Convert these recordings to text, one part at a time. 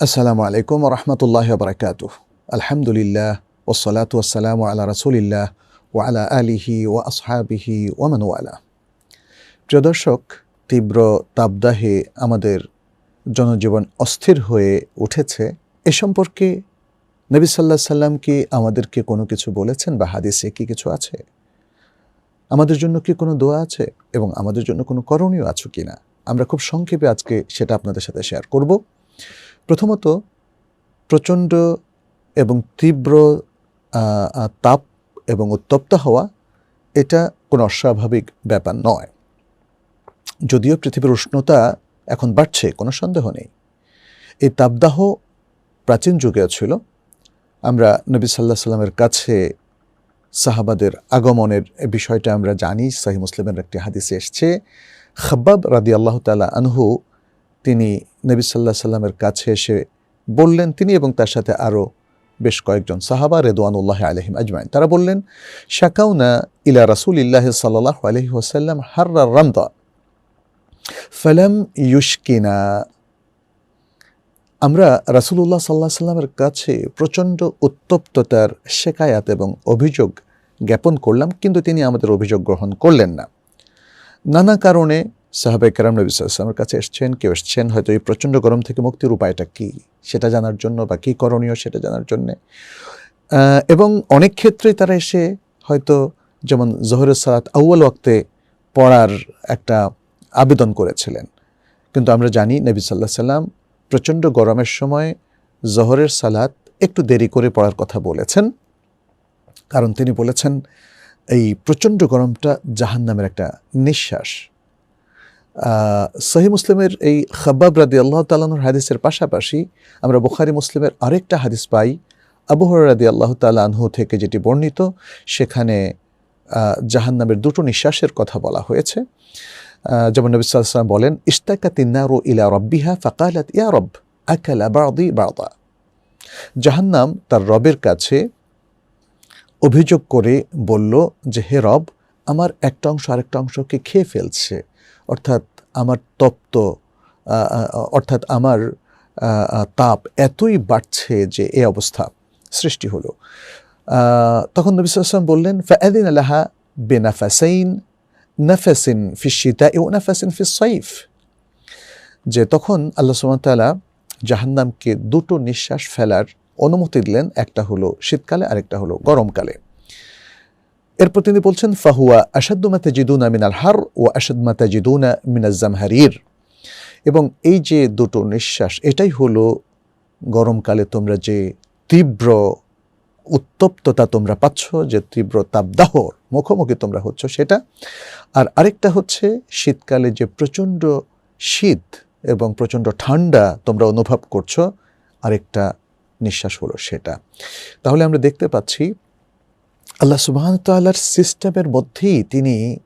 আসসালামু আলাইকুম রহমতুল্লাহ বরকাত আলহামদুলিল্লাহ ওসলাত ওসালাম আলা রসুলিল্লাহ ও আলা আলিহি ও আসহাবিহি ওমানওয়ালা প্রিয় দর্শক, তীব্র তাপদাহে আমাদের জনজীবন অস্থির হয়ে উঠেছে। এ সম্পর্কে নবী সাল্লাহ সাল্লাম কি আমাদেরকে কোনো কিছু বলেছেন বা হাদিসে কি কিছু আছে? আমাদের জন্য কি কোনো দোয়া আছে এবং আমাদের জন্য কোনো করণীয় আছে কি না আমরা খুব সংক্ষেপে আজকে সেটা আপনাদের সাথে শেয়ার করব। প্রথমত প্রচণ্ড এবং তীব্র তাপ এবং উত্তপ্ত হওয়া এটা কোনো অস্বাভাবিক ব্যাপার নয়। যদিও পৃথিবীর উষ্ণতা এখন বাড়ছে, কোনো সন্দেহ নেই। এই তাপদাহ প্রাচীন যুগে ছিল। আমরা নবী সাল্লাহ সাল্লামের কাছে সাহাবাদের আগমনের বিষয়টা আমরা জানি সাহি মুসলিমের একটি হাদিসে এসছে। খাব্বাব রাদি আল্লাহ তালা আনহু তিনি নবী সাল্লাহ সাল্লামের কাছে এসে বললেন, তিনি এবং তার সাথে আরও বেশ কয়েকজন সাহাবা রেদওয়ানুল্লাহ আলহিম আজমাইন, তারা বললেন, শাকাউনা ইলা রাসুল ইল্লাহ সাল্লাহ আলহি ওসাল্লাম হার্রা রামদা, ফালাম ইউশকিনা। আমরা রাসুলুল্লাহ সাল্লাহ সাল্লামের কাছে প্রচণ্ড উত্তপ্ততার শেকায়াত এবং অভিযোগ জ্ঞাপন করলাম, কিন্তু তিনি আমাদের অভিযোগ গ্রহণ করলেন না। নানা কারণে সাহাবাই কারাম নবী সাল্লামের কাছে এসছেন, কেউ এসছেন, হয়তো এই প্রচণ্ড গরম থেকে মুক্তির উপায়টা কী? সেটা জানার জন্য বা কী করণীয় সেটা জানার জন্যে। এবং অনেক ক্ষেত্রেই তারা এসে হয়তো যেমন জহরের সালাত আউ্য়াল ওয়াক্তে পড়ার একটা আবেদন করেছিলেন। কিন্তু আমরা জানি নবী সাল্লাহ সাল্লাম প্রচণ্ড গরমের সময় জহরের সালাত একটু দেরি করে পড়ার কথা বলেছেন। কারণ তিনি বলেছেন, এই প্রচণ্ড গরমটা জাহান নামের একটা নিঃশ্বাস। সহি মুসলিমের এই খাব্বাব রাদি আল্লাহ তালানুর হাদিসের পাশাপাশি আমরা বুখারি মুসলিমের আরেকটা হাদিস পাই। আবু রাদি আল্লাহ তালানহু থেকে যেটি বর্ণিত, সেখানে জাহান নামের দুটো নিঃশ্বাসের কথা বলা হয়েছে। যেমন নবী সাল্লাম বলেন ইস্তাকাতি নারু ইলা রব্বিহা ফাকালাত, ইয়া রব, আকালা বাদি বাদা। জাহান্নাম তার রবের কাছে অভিযোগ করে বলল যে, হে রব, আমার একটা অংশ আরেকটা অংশকে খেয়ে ফেলছে। অর্থাৎ আমার তপ্ত অর্থাৎ আমার তাপ এতই বাড়ছে যে এ অবস্থা সৃষ্টি হলো। তখন নবী সাল্লাম বললেন ফাদিন আলাহা বেনাফাসাইন, নাফাসিন ফি শীতা ও নাফাসিন ফি সাইফ যে তখন আল্লাহ সুমতালা জাহান্নামকে দুটো নিঃশ্বাস ফেলার অনুমতি দিলেন, একটা হলো শীতকালে, আরেকটা হলো গরমকালে। এরপর তিনি বলছেন, ফাহুয়া আসাদ্দু মাতা জিদুনা মিনাল হার ও আসাদ মাতা জিদুনা মিনাজ জামহারির। এবং এই যে দুটো নিঃশ্বাস, এটাই হলো গরমকালে তোমরা যে তীব্র উত্তপ্ততা তোমরা পাচ্ছ, যে তীব্র তাপদাহর মুখোমুখি তোমরা হচ্ছ সেটা। আর আরেকটা হচ্ছে, শীতকালে যে প্রচণ্ড শীত এবং প্রচণ্ড ঠান্ডা তোমরা অনুভব করছ, আরেকটা নিঃশ্বাস হলো সেটা। তাহলে আমরা দেখতে পাচ্ছি আল্লাহ সুবাহন তাল্লার সিস্টেমের মধ্যেই তিনি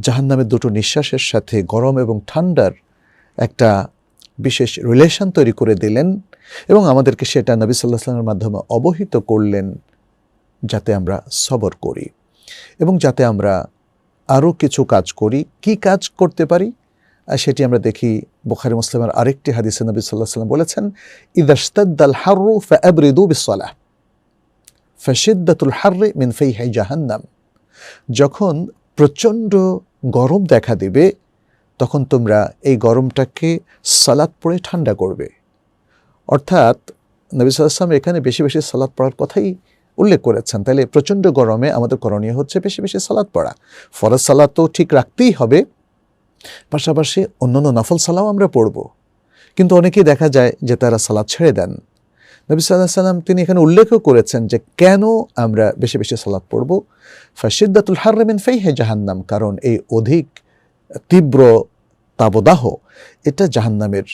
জাহান্নামের দুটো নিঃশ্বাসের সাথে গরম এবং ঠান্ডার একটা বিশেষ রিলেশন তৈরি করে দিলেন এবং আমাদেরকে সেটা নবী সাল্লাহ সাল্লামের মাধ্যমে অবহিত করলেন যাতে আমরা সবর করি এবং যাতে আমরা আরও কিছু কাজ করি। কি কাজ করতে পারি? সেটি আমরা দেখি বুখারি মুসলিমের আরেকটি হাদিসে নবী সাল্লাহ সাল্লাম বলেছেন ইদাস্তাদ্দাল হারু ফাবরিদু বিসলাহ ফশিদ্দাতুল হার্রে মিন ফেইহাই জাহান্নাম। যখন প্রচণ্ড গরম দেখা দেবে, তখন তোমরা এই গরমটাকে সালাদ পড়ে ঠান্ডা করবে। অর্থাৎ নবী সাল্লাম এখানে বেশি বেশি সালাদ পড়ার কথাই উল্লেখ করেছেন। তাহলে প্রচণ্ড গরমে আমাদের করণীয় হচ্ছে বেশি বেশি সালাদ পড়া। ফরজ সালাদ তো ঠিক রাখতেই হবে। পাশাপাশি অন্যান্য নফল সালাও আমরা পড়ব। কিন্তু অনেকেই দেখা যায় যে তারা সালাদ ছেড়ে দেন। নবী সাল্লাহ সাল্লাম তিনি এখানে উল্লেখও করেছেন যে কেন আমরা বেশি বেশি সালাদ পড়ব? ফাশিদ্দাতুল হারমিন ফেইহে জাহান্নাম, কারণ এই অধিক তীব্র তাবদাহ এটা জাহান্নামের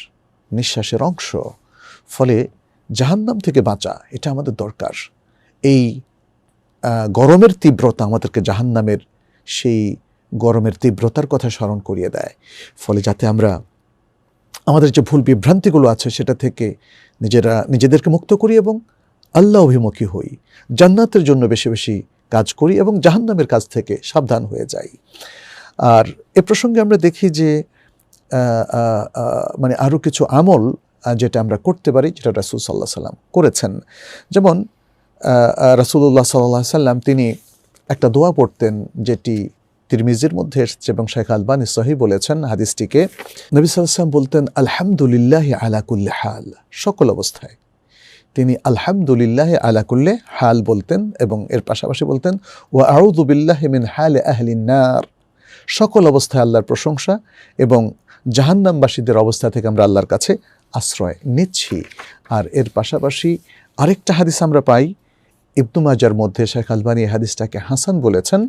নিঃশ্বাসের অংশ। ফলে জাহান্নাম থেকে বাঁচা, এটা আমাদের দরকার। এই গরমের তীব্রতা আমাদেরকে জাহান্নামের সেই গরমের তীব্রতার কথা স্মরণ করিয়ে দেয়। ফলে যাতে আমরা আমাদের যে ভুল বিভ্রান্তিগুলো আছে সেটা থেকে নিজেরা নিজেদেরকে মুক্ত করি এবং আল্লাহ অভিমুখী হই। জান্নাতের জন্য বেশি বেশি কাজ করি এবং জাহান্নামের কাজ থেকে সাবধান হয়ে যাই। আর এ প্রসঙ্গে আমরা দেখি যে মানে আরও কিছু আমল যেটা আমরা করতে পারি, যেটা রাসুল সাল্লাহ সাল্লাম করেছেন। যেমন রাসুল্লাহ সাল্লাহ সাল্লাম তিনি একটা দোয়া পড়তেন, যেটি তিরমিজির মধ্যে এসেছে এবং শেখ আলবানি সহি বলেছেন হাদিসটিকে। নবী সাল্লাম বলতেন, আলহামদুলিল্লাহ আলাকুল্লে হাল। সকল অবস্থায়। তিনি আলহামদুলিল্লাহ আলাকুল্লে হাল বলতেন এবং এর পাশাপাশি বলতেন ও আউদুবিল্লাহ মিন হাল আহলিনার সকল অবস্থায় আল্লাহর প্রশংসা এবং জাহান্নামবাসীদের অবস্থা থেকে আমরা আল্লাহর কাছে আশ্রয় নিচ্ছি। আর এর পাশাপাশি আরেকটা হাদিস আমরা পাই ইবনু মাজার মধ্যে শেখ আলবানী হাদিসটাকে হাসান বলেছেন,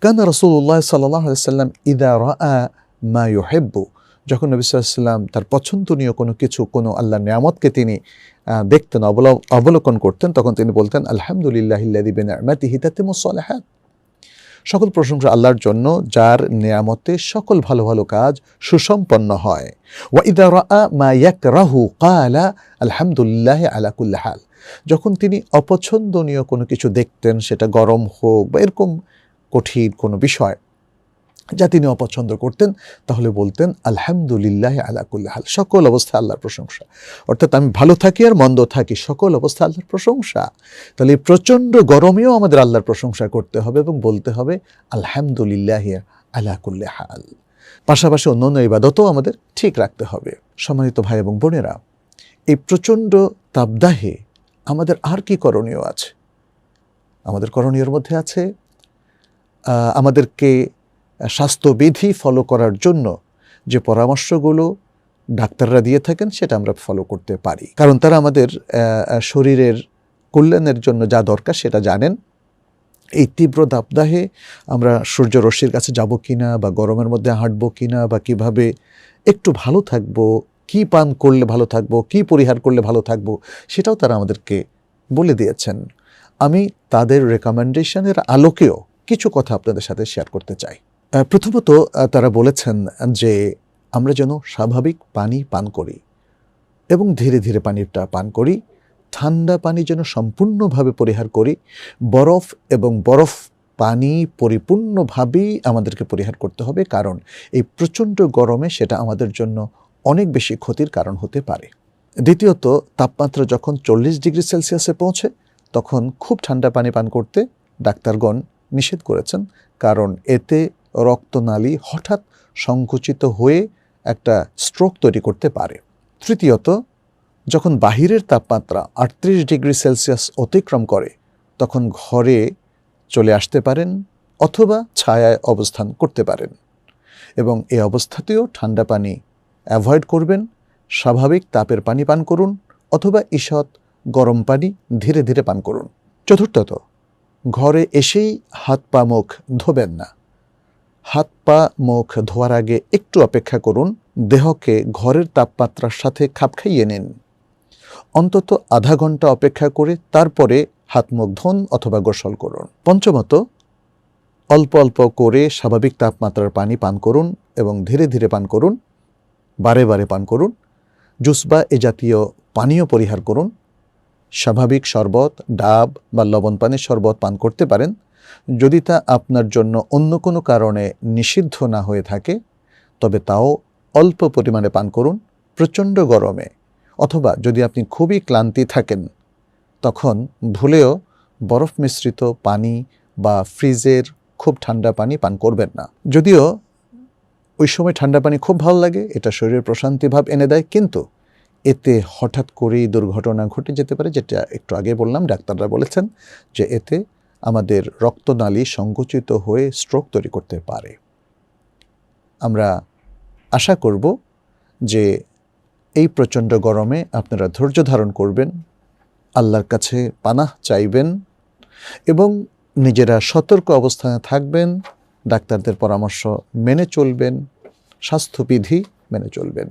কান রসুল্লাহ সাল্লাহ সাল্লাম ইদা রা মা ইউহেব্বু যখন নবী তার পছন্দনীয় কোনো কিছু, কোনো আল্লাহ নিয়ামতকে তিনি দেখতেন, অবল- অবলোকন করতেন, তখন তিনি বলতেন, আলহামদুলিল্লাহ সকল প্রশংসা আল্লাহর জন্য, যার নিয়ামতে সকল ভালো ভালো কাজ সুসম্পন্ন হয়। ওয়া ইদা রা মা ইয়াকরাহু ক্বালা আলহামদুলিল্লাহ আলা কুল্লি হাল যখন তিনি অপছন্দনীয় কোনো কিছু দেখতেন, সেটা গরম হোক বা এরকম কঠিন কোনো বিষয় যা তিনি অপছন্দ করতেন, তাহলে বলতেন, আলহামদুলিল্লাহ আলা কুল্লি সকল অবস্থা আল্লাহর প্রশংসা। অর্থাৎ আমি ভালো থাকি আর মন্দ থাকি, সকল অবস্থা আল্লাহর প্রশংসা। তাহলে প্রচণ্ড গরমেও আমাদের আল্লাহর প্রশংসা করতে হবে এবং বলতে হবে, আলহামদুলিল্লাহ আলা কুল্লি হাল। পাশাপাশি অন্যান্য ইবাদতও আমাদের ঠিক রাখতে হবে। সম্মানিত ভাই এবং বোনেরা, এই প্রচণ্ড তাপদাহে আমাদের আর কি করণীয় আছে? আমাদের করণীয়র মধ্যে আছে আমাদেরকে স্বাস্থ্যবিধি ফলো করার জন্য যে পরামর্শগুলো ডাক্তাররা দিয়ে থাকেন, সেটা আমরা ফলো করতে পারি। কারণ তারা আমাদের শরীরের কল্যাণের জন্য যা দরকার সেটা জানেন। এই তীব্র দাবদাহে আমরা সূর্য রশ্মির কাছে যাব কিনা বা গরমের মধ্যে হাঁটবো কিনা বা কীভাবে একটু ভালো থাকব কি পান করলে ভালো থাকব, কি পরিহার করলে ভালো থাকব, সেটাও তারা আমাদেরকে বলে দিয়েছেন। আমি তাদের রেকমেন্ডেশনের আলোকেও কিছু কথা আপনাদের সাথে শেয়ার করতে চাই। প্রথমত তারা বলেছেন যে, আমরা যেন স্বাভাবিক পানি পান করি এবং ধীরে ধীরে পানিটা পান করি, ঠান্ডা পানি যেন সম্পূর্ণভাবে পরিহার করি, বরফ এবং বরফ পানি পরিপূর্ণভাবেই আমাদেরকে পরিহার করতে হবে, কারণ এই প্রচণ্ড গরমে সেটা আমাদের জন্য অনেক বেশি ক্ষতির কারণ হতে পারে। দ্বিতীয়ত, তাপমাত্রা যখন চল্লিশ ডিগ্রি সেলসিয়াসে পৌঁছে, তখন খুব ঠান্ডা পানি পান করতে ডাক্তারগণ নিষেধ করেছেন, কারণ এতে রক্তনালী হঠাৎ সংকুচিত হয়ে একটা স্ট্রোক তৈরি করতে পারে। তৃতীয়ত, যখন বাহিরের তাপমাত্রা আটত্রিশ ডিগ্রি সেলসিয়াস অতিক্রম করে, তখন ঘরে চলে আসতে পারেন অথবা ছায়ায় অবস্থান করতে পারেন। এবং এ অবস্থাতেও ঠান্ডা পানি অ্যাভয়েড করবেন, স্বাভাবিক তাপের পানি পান করুন অথবা ঈষৎ গরম পানি ধীরে ধীরে পান করুন। চতুর্থত, ঘরে এসেই হাত পা মুখ ধোবেন না। হাত পা মুখ ধোয়ার আগে একটু অপেক্ষা করুন, দেহকে ঘরের তাপমাত্রার সাথে খাপ খাইয়ে নিন। অন্তত আধা ঘণ্টা অপেক্ষা করে তারপরে হাত মুখ ধোন অথবা গোসল করুন। পঞ্চমত, অল্প অল্প করে স্বাভাবিক তাপমাত্রার পানি পান করুন এবং ধীরে ধীরে পান করুন। বারে বারে পান করুন। জুস বা এ জাতীয় পানীয় পরিহার করুন। স্বাভাবিক শরবত, ডাব বা লবণ পানির শরবত পান করতে পারেন। যদি তা আপনার জন্য অন্য কোনো কারণে নিষিদ্ধ না হয়ে থাকে, তবে তাও অল্প পরিমাণে পান করুন প্রচণ্ড গরমে। অথবা যদি আপনি খুবই ক্লান্তি থাকেন, তখন ভুলেও বরফ মিশ্রিত পানি বা ফ্রিজের খুব ঠান্ডা পানি পান করবেন না। যদিও ওই সময় ঠান্ডা পানি খুব ভালো লাগে, এটা শরীরের প্রশান্তি ভাব এনে দেয়, কিন্তু এতে হঠাৎ করেই দুর্ঘটনা ঘটে যেতে পারে, যেটা একটু আগে বললাম, ডাক্তাররা বলেছেন যে এতে আমাদের রক্তনালী সংকুচিত হয়ে স্ট্রোক তৈরি করতে পারে। আমরা আশা করব যে এই প্রচণ্ড গরমে আপনারা ধৈর্য ধারণ করবেন, আল্লাহর কাছে পানাহ চাইবেন এবং নিজেরা সতর্ক অবস্থানে থাকবেন। ডাক্তারদের পরামর্শ মেনে চলবেন, স্বাস্থ্যবিধি মেনে চলবেন।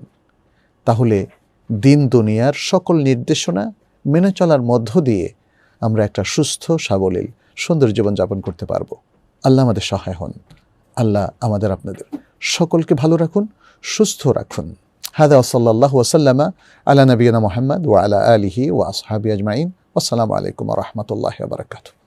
তাহলে দিন দুনিয়ার সকল নির্দেশনা মেনে চলার মধ্য দিয়ে আমরা একটা সুস্থ, সাবলীল, সুন্দর জীবনযাপন করতে পারব। আল্লাহ আমাদের সহায় হন। আল্লাহ আমাদের আপনাদের সকলকে ভালো রাখুন, সুস্থ রাখুন। হাদা ওসল্লাহ ওসাল্লামা আলা নবীনা মোহাম্মদ ওয়া আলা আলিহি ওয়া আসহাবি আজমাইন। আসসালামু আলাইকুম রহমতুল্লাহ বারকাতু